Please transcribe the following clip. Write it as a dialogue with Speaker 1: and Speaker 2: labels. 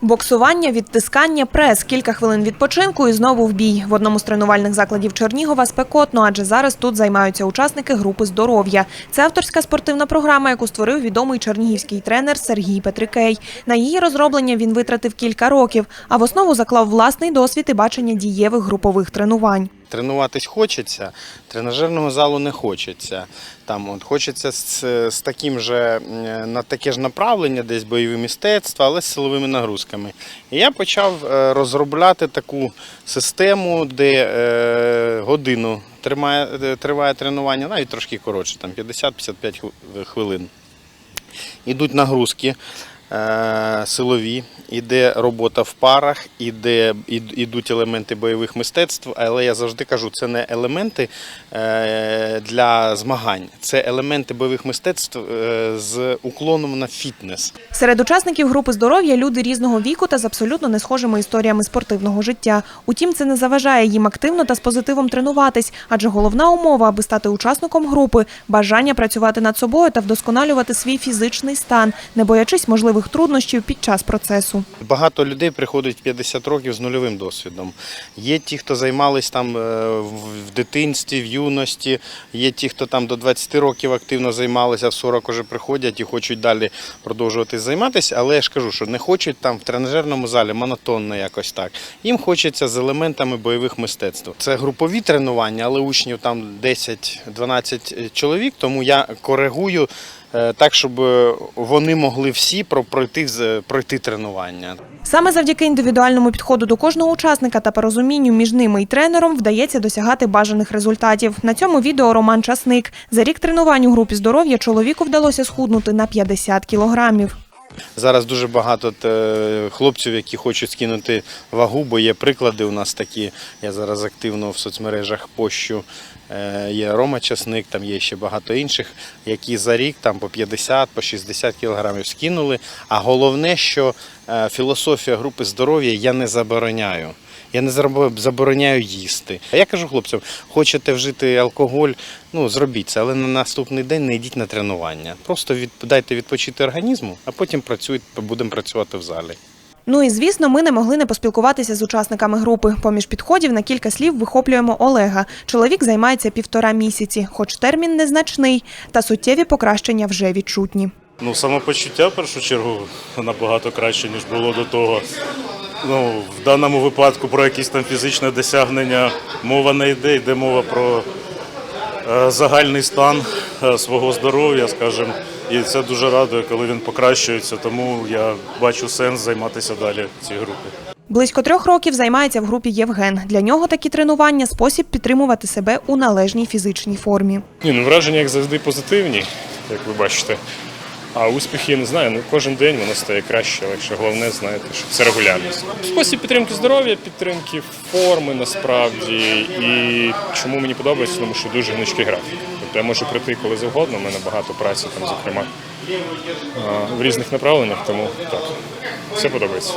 Speaker 1: Боксування, відтискання, прес, кілька хвилин відпочинку і знову в бій. В одному з тренувальних закладів Чернігова спекотно, адже зараз тут займаються учасники групи здоров'я. Це авторська спортивна програма, яку створив відомий чернігівський тренер Сергій Петрикей. На її розроблення він витратив кілька років, а в основу заклав власний досвід і бачення дієвих групових тренувань.
Speaker 2: Тренуватись хочеться, тренажерного залу не хочеться. Там от хочеться з, з таким же на таке ж направлення, десь бойові мистецтва, але з силовими нагрузками. І я почав е, розробляти таку систему, де е, годину тримає, е, триває тренування, навіть трошки коротше, там 50-55 хвилин. Ідуть нагрузки силові, іде робота в парах, іде, ід- ідуть елементи бойових мистецтв, але я завжди кажу, це не елементи е, для змагань, це елементи бойових мистецтв е, з уклоном на фітнес.
Speaker 1: Серед учасників групи здоров'я люди різного віку та з абсолютно не схожими історіями спортивного життя. Утім, це не заважає їм активно та з позитивом тренуватись, адже головна умова, аби стати учасником групи бажання працювати над собою та вдосконалювати свій фізичний стан, не боячись можливих труднощів під час процесу.
Speaker 2: Багато людей приходять в 50 років з нульовим досвідом. Є ті, хто займались там е, в дитинстві, в юності, є ті, хто там до 20 років активно займалися, в 40 вже приходять і хочуть далі продовжувати займатися. Але я ж кажу, що не хочуть там в тренажерному залі монотонно якось так. Їм хочеться з елементами бойових мистецтв. Це групові тренування, але учнів там 10-12 чоловік, тому я коригую. е, Так, щоб е, вони могли всі про- пройти, пройти тренування.
Speaker 1: Саме завдяки індивідуальному підходу до кожного учасника та порозумінню між ними і тренером вдається досягати бажаних результатів. На цьому відео Роман Часник. За рік тренувань у групі здоров'я чоловіку вдалося схуднути на 50 кілограмів.
Speaker 2: Зараз дуже багато е, хлопців, які хочуть скинути вагу, бо є приклади у нас такі. Я зараз активно в соцмережах пощу. Е, Є Рома Часник, там є ще багато інших, які за рік там по 50, по 60 кілограмів скинули. А головне, що е, філософія групи здоров'я я не забороняю. Я не забороняю їсти. А я кажу хлопцям, хочете вжити алкоголь, ну зробіть це, але на наступний день не йдіть на тренування. Просто від, дайте відпочити організму, а потім працюйте, будемо працювати в залі.
Speaker 1: Ну і звісно, ми не могли не поспілкуватися з учасниками групи. Поміж підходів на кілька слів вихоплюємо Олега. Чоловік займається півтора місяці, хоч термін незначний, та суттєві покращення вже відчутні.
Speaker 3: Ну, самопочуття в першу чергу набагато краще, ніж було до того. Ну, в даному випадку про якісь там фізичне досягнення мова не йде, йде мова про е, загальний стан е, свого здоров'я, скажімо. І це дуже радує, коли він покращується, тому я бачу сенс займатися далі в цій групі.
Speaker 1: Близько трьох років займається в групі Євген. Для нього такі тренування спосіб підтримувати себе у належній фізичній формі.
Speaker 4: Ні, ну враження, як завжди, позитивні, як ви бачите. А успіхи не знаю. Ну кожен день воно стає краще, легше. Головне, знаєте, що це регулярність. Спосіб підтримки здоров'я, підтримки форми насправді. І чому мені подобається, тому що дуже гнучкий графік. Тобто я можу прийти коли завгодно. У мене багато праці там, зокрема, в різних направленнях, тому так, все подобається.